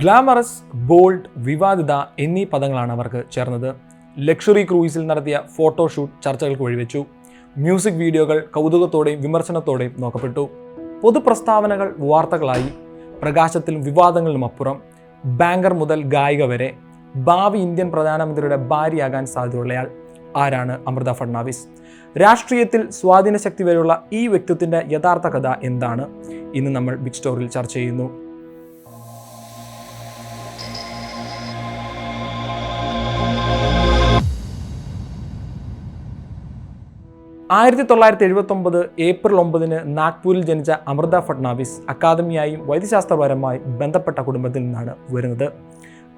Glamorous bold വിവാദിത എന്നീ പദങ്ങളാണ് അവർക്ക് ചേർന്നത്. ലക്ഷറി ക്രൂയിസിൽ നടത്തിയ ഫോട്ടോഷൂട്ട് ചർച്ചകൾക്ക് വഴിവെച്ചു. മ്യൂസിക് വീഡിയോകൾ കൗതുകത്തോടെയും വിമർശനത്തോടെയും നോക്കപ്പെട്ടു. പൊതുപ്രസ്താവനകൾ വാർത്തകളായി പ്രകാശത്തിലും വിവാദങ്ങളിലും അപ്പുറം. ബാങ്കർ മുതൽ ഗായിക വരെ ഭാവി ഇന്ത്യൻ പ്രധാനമന്ത്രിയുടെ ഭാര്യയാകാൻ സാധ്യതയുള്ളയാൾ ആരാണ് അമൃത ഫഡ്നാവിസ്? രാഷ്ട്രീയത്തിൽ സ്വാധീന ശക്തി വരെയുള്ള ഈ വ്യക്തിത്വത്തിന്റെ യഥാർത്ഥ കഥ എന്താണ്? ഇന്ന് നമ്മൾ ബിഗ് സ്റ്റോറിൽ ചർച്ച ചെയ്യുന്നു. ആയിരത്തി തൊള്ളായിരത്തി എഴുപത്തി ഒമ്പത് ഏപ്രിൽ ഒമ്പതിന് നാഗ്പൂരിൽ ജനിച്ച അമൃത ഫട്നാവിസ് അക്കാദമിയായും വൈദ്യശാസ്ത്രപരമായി ബന്ധപ്പെട്ട കുടുംബത്തിൽ നിന്നാണ് വരുന്നത്.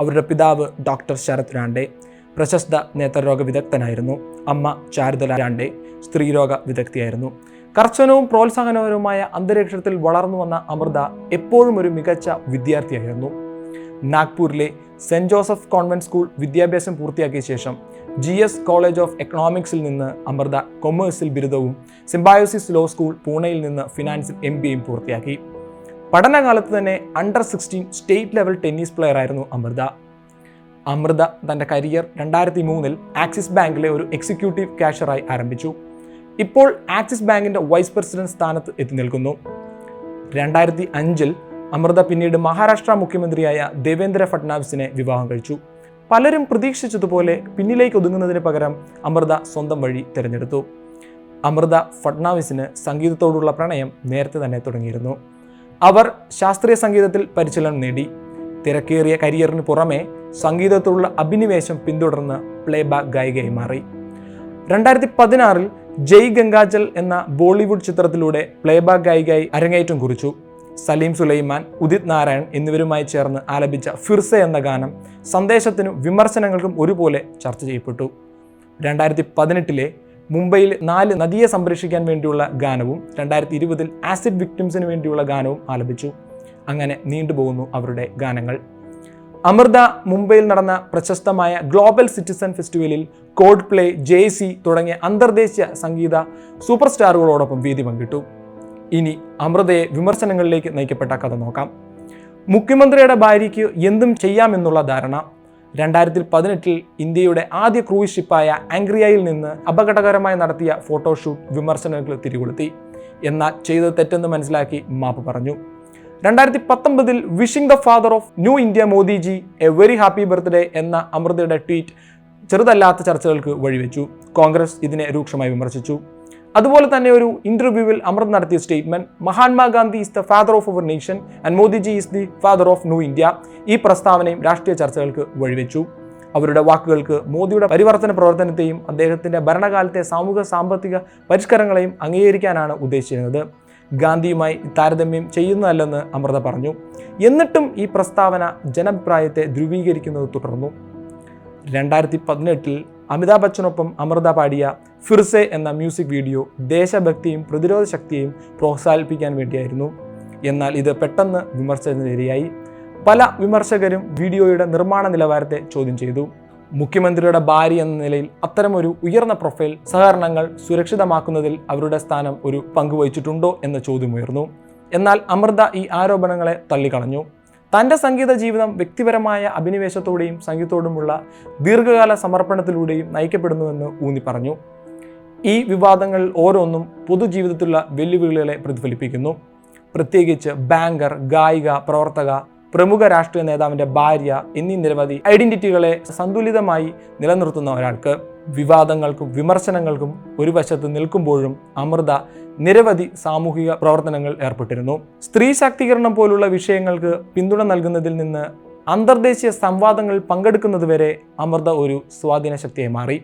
അവരുടെ പിതാവ് ഡോക്ടർ ശരത് രാണ്ഡെ പ്രശസ്ത നേത്രരോഗ വിദഗ്ധനായിരുന്നു. അമ്മ ചാരുതല രാണ്ഡെ സ്ത്രീരോഗ വിദഗ്ധയായിരുന്നു. കർശനവും പ്രോത്സാഹനപരവുമായ അന്തരീക്ഷത്തിൽ വളർന്നു വന്ന അമൃത എപ്പോഴും ഒരു മികച്ച വിദ്യാർത്ഥിയായിരുന്നു. നാഗ്പൂരിലെ സെന്റ് ജോസഫ് കോൺവെന്റ് സ്കൂൾ വിദ്യാഭ്യാസം പൂർത്തിയാക്കിയ ശേഷം ജി എസ് കോളേജ് ഓഫ് എക്കണോമിക്സിൽ നിന്ന് അമൃത കൊമേഴ്സിൽ ബിരുദവും സിംബയോസിസ് ലോ സ്കൂൾ പൂനെയിൽ നിന്ന് ഫിനാൻസിൽ എം ബി എയും പൂർത്തിയാക്കി. പഠനകാലത്ത് തന്നെ under sixteen state level tennis player ആയിരുന്നു അമൃത. അമൃത തന്റെ കരിയർ രണ്ടായിരത്തി മൂന്നിൽ ആക്സിസ് ബാങ്കിലെ ഒരു എക്സിക്യൂട്ടീവ് ക്യാഷറായി ആരംഭിച്ചു. ഇപ്പോൾ ആക്സിസ് ബാങ്കിന്റെ വൈസ് പ്രസിഡന്റ് സ്ഥാനത്ത് എത്തി നിൽക്കുന്നു. രണ്ടായിരത്തി അഞ്ചിൽ അമൃത പിന്നീട് മഹാരാഷ്ട്ര മുഖ്യമന്ത്രിയായ ദേവേന്ദ്ര ഫട്നാവിസിനെ വിവാഹം കഴിച്ചു. പലരും പ്രതീക്ഷിച്ചതുപോലെ പിന്നിലേക്ക് ഒതുങ്ങുന്നതിന് പകരം അമൃത സ്വന്തം വഴി തിരഞ്ഞെടുത്തു. അമൃത ഫഡ്നാവിസിന് സംഗീതത്തോടുള്ള പ്രണയം നേരത്തെ തന്നെ തുടങ്ങിയിരുന്നു. അവർ ശാസ്ത്രീയ സംഗീതത്തിൽ പരിശീലനം നേടി. തിരക്കേറിയ കരിയറിന് പുറമെ സംഗീതത്തോടുള്ള അഭിനിവേശം പിന്തുടർന്ന് പ്ലേബാക്ക് ഗായികയായി മാറി. രണ്ടായിരത്തി പതിനാറിൽ ജയ് ഗംഗാജൽ എന്ന ബോളിവുഡ് ചിത്രത്തിലൂടെ പ്ലേബാക്ക് ഗായികയായി അരങ്ങേറ്റം കുറിച്ചു. സലീം സുലൈമാൻ ഉദിത് നാരായൺ എന്നിവരുമായി ചേർന്ന് ആലപിച്ച ഫിർസ എന്ന ഗാനം സന്ദേശത്തിനും വിമർശനങ്ങൾക്കും ഒരുപോലെ ചർച്ച ചെയ്യപ്പെട്ടു. രണ്ടായിരത്തി പതിനെട്ടിലെ മുംബൈയിൽ നാല് നദിയെ സംരക്ഷിക്കാൻ വേണ്ടിയുള്ള ഗാനവും രണ്ടായിരത്തി ഇരുപതിൽ ആസിഡ് വിക്ടിംസിന് വേണ്ടിയുള്ള ഗാനവും ആലപിച്ചു. അങ്ങനെ നീണ്ടുപോകുന്നു അവരുടെ ഗാനങ്ങൾ. അമൃത മുംബൈയിൽ നടന്ന പ്രശസ്തമായ ഗ്ലോബൽ സിറ്റിസൺ ഫെസ്റ്റിവലിൽ കോഡ് പ്ലേ ജെ സി തുടങ്ങിയ അന്തർദേശീയ സംഗീത സൂപ്പർ സ്റ്റാറുകളോടൊപ്പം വേദി പങ്കിട്ടു. ഇനി അമൃതയെ വിമർശനങ്ങളിലേക്ക് നയിക്കപ്പെട്ട കഥ നോക്കാം. മുഖ്യമന്ത്രിയുടെ ഭാര്യയ്ക്ക് എന്തും ചെയ്യാമെന്നുള്ള ധാരണ. രണ്ടായിരത്തി പതിനെട്ടിൽ ഇന്ത്യയുടെ ആദ്യ ക്രൂയിസ് ഷിപ്പായ ആംഗ്രിയയിൽ നിന്ന് അപകടകരമായി നടത്തിയ ഫോട്ടോഷൂട്ട് വിമർശനങ്ങൾ തിരികൊളുത്തി. എന്നാൽ ചെയ്തത് തെറ്റെന്ന് മനസ്സിലാക്കി മാപ്പ് പറഞ്ഞു. രണ്ടായിരത്തി പത്തൊമ്പതിൽ wishing the father of new India Modi ji a very happy birthday എന്ന അമൃതയുടെ ട്വീറ്റ് ചെറുതല്ലാത്ത ചർച്ചകൾക്ക് വഴിവെച്ചു. കോൺഗ്രസ് ഇതിനെ രൂക്ഷമായി വിമർശിച്ചു. അതുപോലെ തന്നെ ഒരു ഇന്റർവ്യൂവിൽ അമൃത് നടത്തിയ statement Mahatma Gandhi is the father of our nation and Modi ji is the father of new India ഈ പ്രസ്താവനയും രാഷ്ട്രീയ ചർച്ചകൾക്ക് വഴിവെച്ചു. അവരുടെ വാക്കുകൾക്ക് മോദിയുടെ പരിവർത്തന പ്രവർത്തനത്തെയും അദ്ദേഹത്തിന്റെ ഭരണകാലത്തെ സാമൂഹിക സാമ്പത്തിക പരിഷ്കരണങ്ങളെയും അംഗീകരിക്കാനാണ് ഉദ്ദേശിച്ചിരുന്നത്. ഗാന്ധിയുമായി താരതമ്യം ചെയ്യുന്നതല്ലെന്ന് അമൃത പറഞ്ഞു. എന്നിട്ടും ഈ പ്രസ്താവന ജനഭിപ്രായത്തെ ധ്രുവീകരിക്കുന്നത് തുടർന്നു. രണ്ടായിരത്തി പതിനെട്ടിൽ അമിതാഭ് ബച്ചനൊപ്പം അമൃത പാടിയ ഫിർസെ എന്ന മ്യൂസിക് വീഡിയോ ദേശഭക്തിയും പ്രതിരോധ ശക്തിയും പ്രോത്സാഹിപ്പിക്കാൻ വേണ്ടിയായിരുന്നു. എന്നാൽ ഇത് പെട്ടെന്ന് വിമർശനത്തിനിരയായി. പല വിമർശകരും വീഡിയോയുടെ നിർമ്മാണ നിലവാരത്തെ ചോദ്യം ചെയ്തു. മുഖ്യമന്ത്രിയുടെ ഭാര്യ എന്ന നിലയിൽ അത്തരമൊരു ഉയർന്ന പ്രൊഫൈൽ സഹകരണങ്ങൾ സുരക്ഷിതമാക്കുന്നതിൽ അവരുടെ സ്ഥാനം ഒരു പങ്കുവഹിച്ചിട്ടുണ്ടോ എന്ന ചോദ്യമുയർന്നു എന്നാൽ അമൃത ഈ ആരോപണങ്ങളെ തള്ളിക്കളഞ്ഞു. തന്റെ സംഗീത ജീവിതം വ്യക്തിപരമായ അഭിനിവേശത്തോടെയും സംഗീതത്തോടുമുള്ള ദീർഘകാല സമർപ്പണത്തിലൂടെയും നയിക്കപ്പെടുന്നുവെന്ന് ഊന്നി പറഞ്ഞു. ഈ വിവാദങ്ങൾ ഓരോന്നും പൊതുജീവിതത്തിലുള്ള വെല്ലുവിളികളെ പ്രതിഫലിപ്പിക്കുന്നു. പ്രത്യേകിച്ച് ബാങ്കർ ഗായിക പ്രവർത്തക പ്രമുഖ രാഷ്ട്രീയ നേതാവിന്റെ ഭാര്യ എന്നീ നിരവധി ഐഡന്റിറ്റികളെ സന്തുലിതമായി നിലനിർത്തുന്ന ഒരാൾക്ക് വിവാദങ്ങൾക്കും വിമർശനങ്ങൾക്കും ഒരു വശത്ത് നിൽക്കുമ്പോഴും അമൃത നിരവധി സാമൂഹിക പ്രവർത്തനങ്ങൾ ഏർപ്പെട്ടിരുന്നു. സ്ത്രീ ശാക്തീകരണം പോലുള്ള വിഷയങ്ങൾക്ക് പിന്തുണ നൽകുന്നതിൽ നിന്ന് അന്തർദേശീയ സംവാദങ്ങളിൽ പങ്കെടുക്കുന്നതുവരെ അമൃത ഒരു സ്വാധീന ശക്തിയായി മാറി.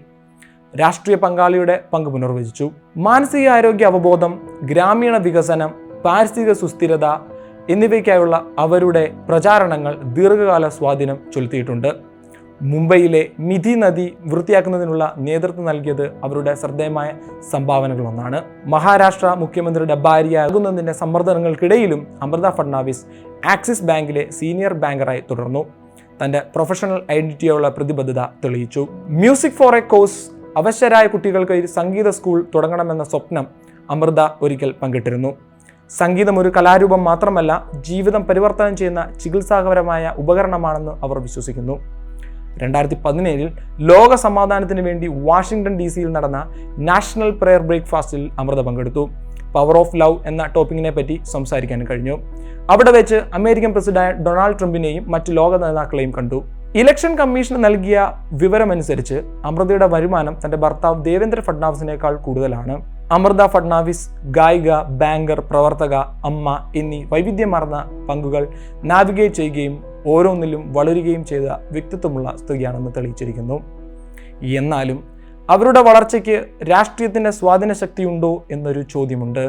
രാഷ്ട്രീയ പങ്കാളിയുടെ പങ്ക് പുനർവചിച്ചു. മാനസികാരോഗ്യ അവബോധം ഗ്രാമീണ വികസനം പാരിസ്ഥിതിക സുസ്ഥിരത എന്നിവയ്ക്കായുള്ള അവരുടെ പ്രചാരണങ്ങൾ ദീർഘകാല സ്വാധീനം ചെലുത്തിയിട്ടുണ്ട്. മുംബൈയിലെ മിഥി നദി വൃത്തിയാക്കുന്നതിനുള്ള നേതൃത്വം നൽകിയത് അവരുടെ ശ്രദ്ധേയമായ സംഭാവനകളൊന്നാണ് മഹാരാഷ്ട്ര മുഖ്യമന്ത്രിയുടെ ഭാര്യയാകുന്നതിന്റെ സമ്മർദ്ദങ്ങൾക്കിടയിലും അമൃത ഫഡ്നാവിസ് ആക്സിസ് ബാങ്കിലെ സീനിയർ ബാങ്കറായി തുടർന്നു. തന്റെ പ്രൊഫഷണൽ ഐഡന്റിറ്റിയുള്ള പ്രതിബദ്ധത തെളിയിച്ചു. മ്യൂസിക് ഫോർ എ കോഴ്സ് അവശരായ കുട്ടികൾക്ക് സംഗീത സ്കൂൾ തുടങ്ങണമെന്ന സ്വപ്നം അമൃത ഒരിക്കൽ പങ്കിട്ടിരുന്നു. സംഗീതം ഒരു കലാരൂപം മാത്രമല്ല ജീവിതം പരിവർത്തനം ചെയ്യുന്ന ചികിത്സാപരമായ ഉപകരണമാണെന്ന് അവർ വിശ്വസിക്കുന്നു. രണ്ടായിരത്തി പതിനേഴിൽ ലോക സമാധാനത്തിന് വേണ്ടി വാഷിംഗ്ടൺ ഡി സിയിൽ നടന്ന നാഷണൽ പ്രെയർ ബ്രേക്ക്ഫാസ്റ്റിൽ അമൃത പങ്കെടുത്തു. പവർ ഓഫ് ലവ് എന്ന ടോപ്പിക്കിനെ പറ്റി സംസാരിക്കാൻ കഴിഞ്ഞു. അവിടെ വെച്ച് അമേരിക്കൻ പ്രസിഡന്റ് ഡൊണാൾഡ് ട്രംപിനെയും മറ്റ് ലോക നേതാക്കളെയും കണ്ടു. ഇലക്ഷൻ കമ്മീഷന് നൽകിയ വിവരമനുസരിച്ച് അമൃതയുടെ വരുമാനം തന്റെ ഭർത്താവ് ദേവേന്ദ്ര ഫഡ്നാവിസിനേക്കാൾ കൂടുതലാണ്. അമൃത ഫഡ്നാവിസ് ഗായിക ബാങ്കർ പ്രവർത്തക അമ്മ എന്നീ വൈവിധ്യമാർന്ന പങ്കുകൾ നാവിഗേറ്റ് ചെയ്യുകയും ഓരോന്നിലും വളരുകയും ചെയ്ത വ്യക്തിത്വമുള്ള സ്ത്രീയാണെന്ന് തെളിയിച്ചിരിക്കുന്നു. എന്നാലും അവരുടെ വളർച്ചയ്ക്ക് രാഷ്ട്രീയത്തിന്റെ സ്വാധീന ശക്തിയുണ്ടോ എന്നൊരു ചോദ്യമുണ്ട്.